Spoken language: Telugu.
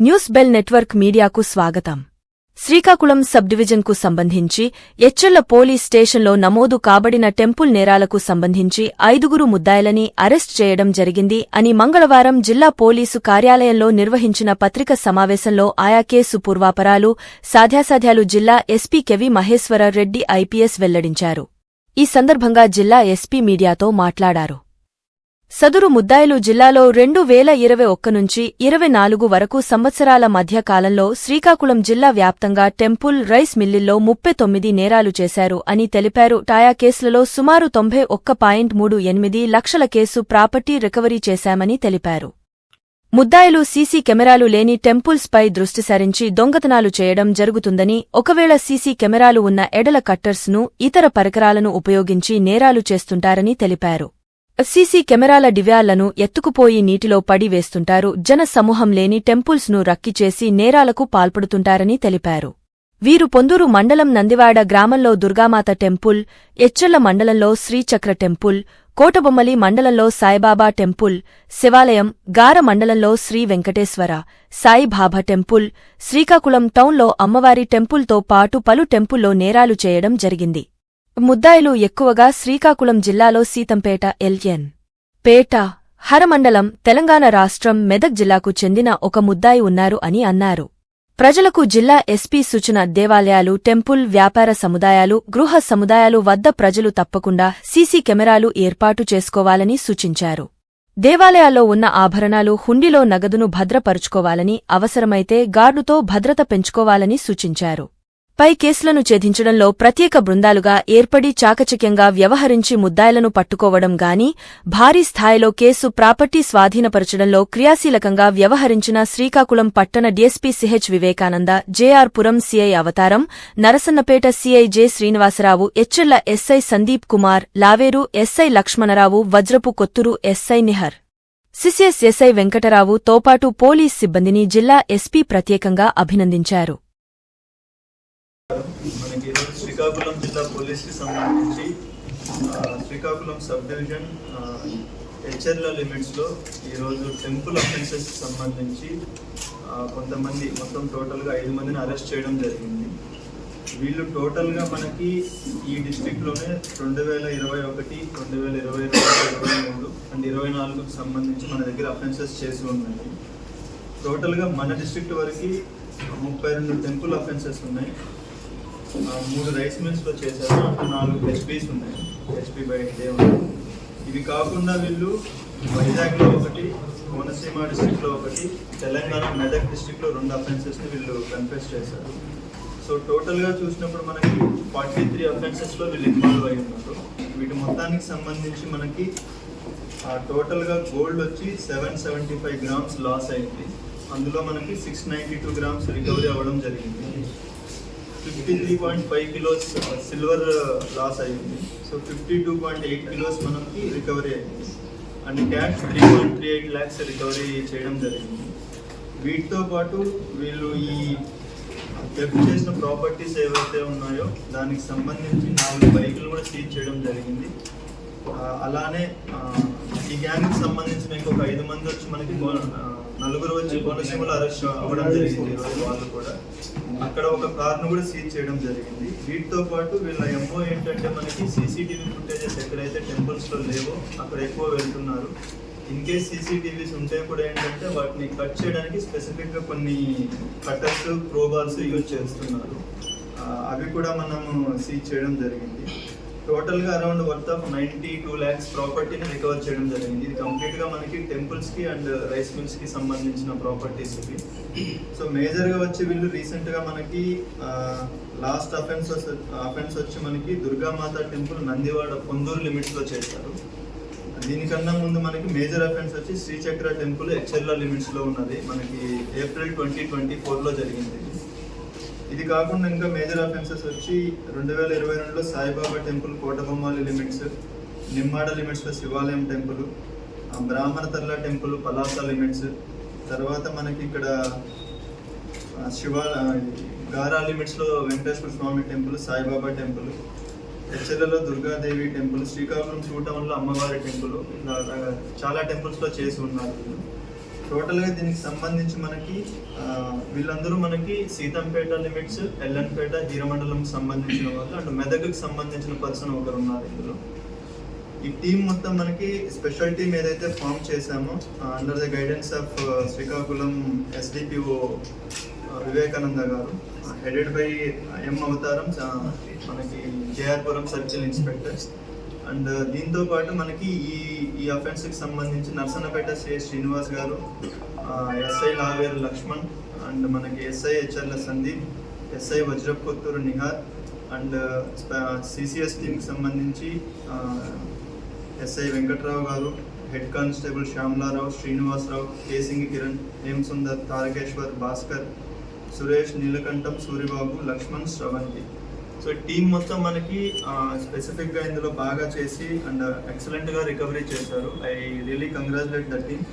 న్యూస్ బెల్ నెట్వర్క్ మీడియాకు స్వాగతం. శ్రీకాకుళం సబ్ డివిజన్కు సంబంధించి ఎచ్చెళ్ళ పోలీస్ స్టేషన్లో నమోదు కాబడిన టెంపుల్ నేరాలకు సంబంధించి ఐదుగురు ముద్దాయిలని అరెస్ట్ చేయడం జరిగింది అని మంగళవారం జిల్లా పోలీసు కార్యాలయంలో నిర్వహించిన పత్రిక సమావేశంలో ఆయా కేసు పూర్వాపరాలు సాధ్యాసాధ్యాలు జిల్లా SP KV Maheshwara Reddy IPS వెల్లడించారు. ఈ సందర్భంగా జిల్లా ఎస్పీ మీడియాతో మాట్లాడారు. సదురు ముద్దాయిలు జిల్లాలో రెండు వేల ఇరవై ఒక్క నుంచి ఇరవై నాలుగు వరకు సంవత్సరాల మధ్య కాలంలో శ్రీకాకుళం జిల్లా వ్యాప్తంగా టెంపుల్ రైస్ మిల్లిల్లో ముప్పై తొమ్మిది నేరాలు చేశారు అని తెలిపారు. టాయా కేసులలో సుమారు తొంభై ఒక్క పాయింట్ మూడు ఎనిమిది లక్షల కేసు ప్రాపర్టీ రికవరీ చేశామని తెలిపారు. ముద్దాయిలు సీసీ కెమెరాలు లేని టెంపుల్స్పై దృష్టి సారించి దొంగతనాలు చేయడం జరుగుతుందని ఒకవేళ సీసీ కెమెరాలు ఉన్న ఎడల కట్టర్స్ను ఇతర పరికరాలను ఉపయోగించి నేరాలు చేస్తుంటారని తెలిపారు. సీసీ కెమెరాల డివ్యాళ్ళను ఎత్తుకుపోయి నీటిలో పడి వేస్తుంటారు. జన సమూహం లేని టెంపుల్స్ను రక్కిచేసి నేరాలకు పాల్పడుతుంటారని తెలిపారు. వీరు పొందూరు మండలం నందివాడ గ్రామంలో దుర్గామాత టెంపుల్ ఎచ్చెళ్ళ మండలంలో శ్రీచక్ర టెంపుల్ కోటబొమ్మలి మండలంలో సాయిబాబా టెంపుల్ శివాలయం గార మండలంలో శ్రీ వెంకటేశ్వర సాయిబాబా టెంపుల్ శ్రీకాకుళం టౌన్లో అమ్మవారి టెంపుల్తో పాటు పలు టెంపుల్లో నేరాలు చేయడం జరిగింది. ముద్దాయిలు ఎక్కువగా శ్రీకాకుళం జిల్లాలో సీతంపేట ఎల్ఎన్. పేట హరమండలం తెలంగాణ రాష్ట్రం మెదక్ జిల్లాకు చెందిన ఒక ముద్దాయి ఉన్నారు అని అన్నారు. ప్రజలకు జిల్లా ఎస్పీ సూచన దేవాలయాలు టెంపుల్ వ్యాపార సముదాయాలు గృహ సముదాయాలు వద్ద ప్రజలు తప్పకుండా సీసీ కెమెరాలు ఏర్పాటు చేసుకోవాలని సూచించారు. దేవాలయాల్లో ఉన్న ఆభరణాలు హుండీలో నగదును భద్రపరుచుకోవాలని అవసరమైతే గార్డుతో భద్రత పెంచుకోవాలని సూచించారు. పై కేసులను ఛేదించడంలో ప్రత్యేక బృందాలుగా ఏర్పడి చాకచక్యంగా వ్యవహరించి ముద్దాయిలను పట్టుకోవడం గాని భారీ స్థాయిలో కేసు ప్రాపర్టీ స్వాధీనపరచడంలో క్రియాశీలకంగా వ్యవహరించిన శ్రీకాకుళం పట్టణ DSP CH Vivekananda JR Puram CI Avataram Narasannapeta CI J Srinivasarao Etcherla SI Sandeep Kumar Laveru SI Lakshmanarao Vajrapu Kotturu SI Nihar. CCS SI Venkatarao తోపాటు పోలీస్ సిబ్బందిని జిల్లా ఎస్పీ ప్రత్యేకంగా అభినందించారు మనకి ఈరోజు శ్రీకాకుళం జిల్లా పోలీస్కి సంబంధించి శ్రీకాకుళం సబ్ డివిజన్ ఆ, హెచ్ఎర్ల లిమిట్స్లో ఈరోజు టెంపుల్ అఫెన్సెస్కి సంబంధించి కొంతమంది మొత్తం టోటల్గా ఐదు మందిని అరెస్ట్ చేయడం జరిగింది. వీళ్ళు టోటల్గా మనకి ఈ డిస్టిక్లోనే రెండు వేల ఇరవై ఒకటి రెండు వేల ఇరవై రెండు ఇరవై మూడు అండ్ ఇరవై నాలుగుకు సంబంధించి మన దగ్గర అఫెన్సెస్ చేసి ఉన్నాయి. టోటల్గా మన డిస్ట్రిక్ట్ వరకు ముప్పై రెండు టెంపుల్ అఫెన్సెస్ ఉన్నాయి. మూడు రైస్ మిల్స్లో చేశారు. అటు నాలుగు హెచ్పీస్ ఉన్నాయి. హెచ్పీ బయట ఉన్నాయి ఇవి కాకుండా వీళ్ళు వైజాగ్లో ఒకటి కోనసీమ డిస్టిక్లో ఒకటి తెలంగాణ మెదక్ డిస్ట్రిక్ట్లో రెండు అఫెన్సెస్ని వీళ్ళు కన్ఫెస్ చేశారు. సో టోటల్గా చూసినప్పుడు మనకి ఫార్టీ త్రీ అఫెన్సెస్లో వీళ్ళు ఇన్వాల్వ్ అయి ఉన్నారు. వీటి మొత్తానికి సంబంధించి మనకి ఆ, టోటల్గా గోల్డ్ వచ్చి seven seventy five grams loss అయింది. అందులో మనకి six ninety two grams recovery అవ్వడం జరిగింది. Fifty three point five kilos silver loss అయింది. So fifty two point eight kilos మనకి రికవరీ అయింది. And cash three point three eight lakhs recovery చేయడం జరిగింది. వీటితో పాటు వీళ్ళు ఈ థెఫ్ట్ చేసిన ప్రాపర్టీస్ ఏవైతే ఉన్నాయో దానికి సంబంధించి నాలుగు బైకులు కూడా సీజ్ చేయడం జరిగింది. అలానే ఈ గ్యాంగ్కి సంబంధించిన ఇంకొక ఐదు మంది వచ్చి మనకి నలుగురు వచ్చి కోనసీమలో అరెస్ట్ అవ్వడం జరిగింది ఈరోజు వాళ్ళు కూడా. అక్కడ ఒక కార్ను కూడా సీజ్ చేయడం జరిగింది. వీటితో పాటు వీళ్ళ ఎంఓ ఏంటంటే మనకి సీసీటీవీ ఫుటేజెస్ ఎక్కడైతే టెంపుల్స్లో లో లేవో అక్కడ ఎక్కువ వెళ్తున్నారు. ఇన్ కేస్ సీసీటీవీస్ ఉంటే కూడా ఏంటంటే వాటిని కట్ చేయడానికి స్పెసిఫిక్గా కొన్ని కట్టర్స్ ప్రోబాల్స్ యూజ్ చేస్తున్నారు. అవి కూడా మనము సీజ్ చేయడం జరిగింది. టోటల్గా around worth of ninety two lakhs ప్రాపర్టీని రికవర్ చేయడం జరిగింది. ఇది కంప్లీట్గా మనకి టెంపుల్స్కి అండ్ రైస్ మిల్స్కి సంబంధించిన ప్రాపర్టీస్ ఇవి. సో మేజర్గా వచ్చి వీళ్ళు రీసెంట్గా మనకి లాస్ట్ అఫెన్స్ అఫెన్స్ వచ్చి మనకి దుర్గామాత టెంపుల్ నందివాడ పొందూరు లిమిట్స్లో చేశారు. దీనికన్నా ముందు మనకి మేజర్ అఫెన్స్ వచ్చి శ్రీచక్ర టెంపుల్ హెచ్ఎల్ఆర్ లిమిట్స్లో ఉన్నది. మనకి ఏప్రిల్ ట్వంటీ ట్వంటీ ఫోర్లో జరిగింది. ఇది కాకుండా ఇంకా మేజర్ అఫెన్సెస్ వచ్చి రెండు వేల ఇరవై రెండులో సాయిబాబా టెంపుల్ కోటబొమ్మాలి లిమిట్స్ నిమ్మాడ లిమిట్స్లో శివాలయం టెంపుల్ బ్రాహ్మణ తర్ల టెంపుల్ పలాస లిమిట్స్ తర్వాత మనకి ఇక్కడ శివ గారా లిమిట్స్లో వెంకటేశ్వర స్వామి టెంపుల్ సాయిబాబా టెంపుల్ హెచ్ఎల్లలో దుర్గాదేవి టెంపుల్ శ్రీకాకుళం టూ టౌన్లో అమ్మవారి టెంపుల్ చాలా టెంపుల్స్లో చేసి ఉన్నారు టోటల్గా దీనికి సంబంధించి మనకి వీళ్ళందరూ మనకి సీతంపేట లిమిట్స్ ఎల్లన్పేట హీరమండలం సంబంధించిన వాళ్ళు అండ్ మెదక్కి సంబంధించిన పర్సన్ ఒకరు ఉన్నారు ఇందులో. ఈ టీం మొత్తం మనకి స్పెషల్ టీం ఏదైతే ఫామ్ చేశామో under the guidance of Srikakulam SDPO Vivekananda garu headed by ఎం అవతారం మనకి జేఆర్పురం సర్కిల్ ఇన్స్పెక్టర్ అండ్ దీంతో పాటు మనకి ఈ ఈ అఫెన్స్కి సంబంధించి నర్సన్నపేట శ్రీ శ్రీనివాస్ గారు ఎస్ఐ లావేరు లక్ష్మణ్ అండ్ మనకి SI హెచ్ఆర్ల Sandeep SI Vajrap Kotturu Nihar and CCS టీమ్కి సంబంధించి SI Venkatrao garu head constable Syamalarao Srinivasarao కేసింగి Kiran Hemasundar Tarakeswar Bhaskar Suresh Neelakantam Suribabu Lakshman Sravanthi. So team మొత్తం మనకి స్పెసిఫిక్గా ఇందులో బాగా చేసి అండ్ ఎక్సలెంట్గా రికవరీ చేశారు. I really congratulate the team